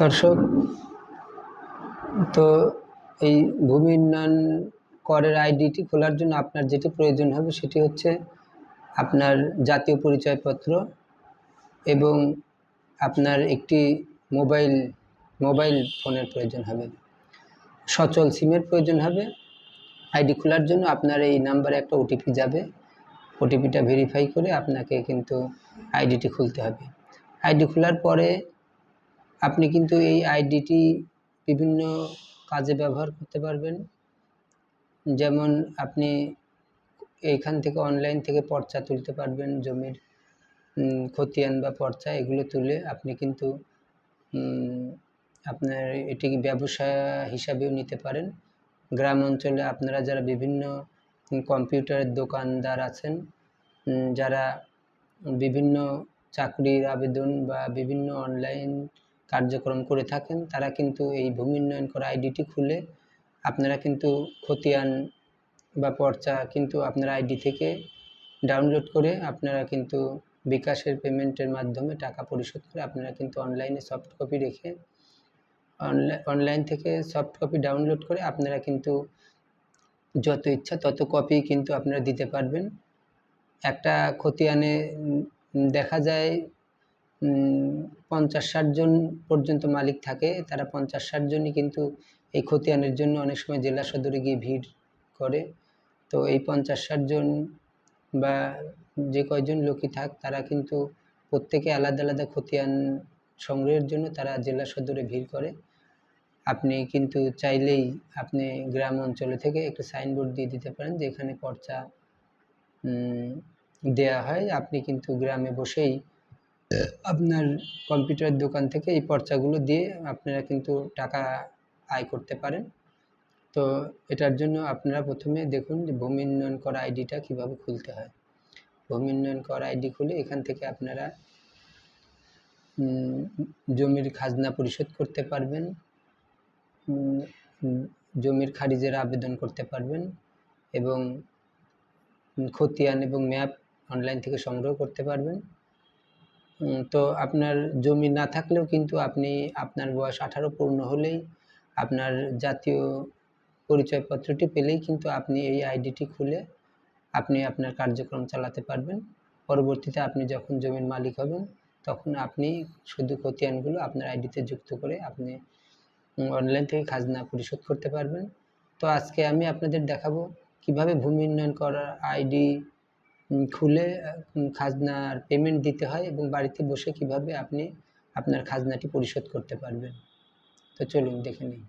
দর্শক, তো এই ভূমি উন্নয়ন করের আইডিটি খোলার জন্য আপনার যেটি প্রয়োজন হবে সেটি হচ্ছে আপনার জাতীয় পরিচয়পত্র এবং আপনার একটি মোবাইল মোবাইল ফোনের প্রয়োজন হবে। সচল সিমের প্রয়োজন হবে। আইডি খোলার জন্য আপনার এই নাম্বারে একটা ওটিপি যাবে। ওটিপিটা ভেরিফাই করে আপনাকে কিন্তু আইডিটি খুলতে হবে। আইডি খোলার পরে আপনি কিন্তু এই আইডিটি বিভিন্ন কাজে ব্যবহার করতে পারবেন। যেমন আপনি এইখান থেকে অনলাইন থেকে পর্চা তুলতে পারবেন, জমির খতিয়ান বা পর্চা, এগুলো তুলে আপনি কিন্তু আপনার এটি ব্যবসা হিসাবেও নিতে পারেন। গ্রাম অঞ্চলে আপনারা যারা বিভিন্ন কম্পিউটারের দোকানদার আছেন যারা বিভিন্ন চাকরির আবেদন বা বিভিন্ন অনলাইন কার্যক্রম করে থাকেন, তারা কিন্তু এই ভূমি উন্নয়ন করা আইডিটি খুলে আপনারা কিন্তু খতিয়ান বা পর্চা কিন্তু আপনার আইডি থেকে ডাউনলোড করে আপনারা কিন্তু বিকাশের পেমেন্টের মাধ্যমে টাকা পরিশোধ করে আপনারা কিন্তু অনলাইনে সফট কপি রেখে অনলাইন থেকে সফট কপি ডাউনলোড করে আপনারা কিন্তু যত ইচ্ছা তত কপি কিন্তু আপনারা দিতে পারবেন। একটা খতিয়ানে দেখা যায় পঞ্চাশ ষাট জন পর্যন্ত মালিক থাকে। তারা পঞ্চাশ ষাট জনই কিন্তু এই খতিয়ানের জন্য অনেক সময় জেলা সদরে গিয়ে ভিড় করে। তো এই পঞ্চাশ ষাট জন বা যে কয়জন লোকই থাক, তারা কিন্তু প্রত্যেকে আলাদা আলাদা খতিয়ান সংগ্রহের জন্য তারা জেলা সদরে ভিড় করে। আপনি কিন্তু চাইলেই আপনি গ্রাম অঞ্চলে থেকে একটু সাইনবোর্ড দিয়ে দিতে পারেন যে এখানে পর্চা দেয়া হয়। আপনি কিন্তু গ্রামে বসেই আপনার কম্পিউটার দোকান থেকে এই পর্চাগুলো দিয়ে আপনারা কিন্তু টাকা আয় করতে পারেন। তো এটার জন্য আপনারা প্রথমে দেখুন যে ভূমি উন্নয়ন করা আইডিটা কীভাবে খুলতে হয়। ভূমি উন্নয়ন করা আইডি খুলে এখান থেকে আপনারা জমির খাজনা পরিশোধ করতে পারবেন। জমির খারিজের আবেদন করতে পারবেন এবং খতিয়ান এবং ম্যাপ অনলাইন থেকে সংগ্রহ করতে পারবেন। তো আপনার জমি না থাকলেও কিন্তু আপনি আপনার বয়স আঠারো পূর্ণ হলেই আপনার জাতীয় পরিচয়পত্রটি পেলেই কিন্তু আপনি এই আইডিটি খুলে আপনি আপনার কার্যক্রম চালাতে পারবেন। পরবর্তীতে আপনি যখন জমির মালিক হবেন, তখন আপনি শুধু খতিয়ানগুলো আপনার আইডিতে যুক্ত করে আপনি অনলাইন থেকে খাজনা পরিশোধ করতে পারবেন। তো আজকে আমি আপনাদের দেখাবো কীভাবে ভূমি উন্নয়ন করার আইডি খুলে খাজনা খাজনার পেমেন্ট দিতে হয় এবং বাড়িতে বসে কীভাবে আপনি আপনার খাজনাটি পরিশোধ করতে পারবেন। তো চলুন দেখে নিই।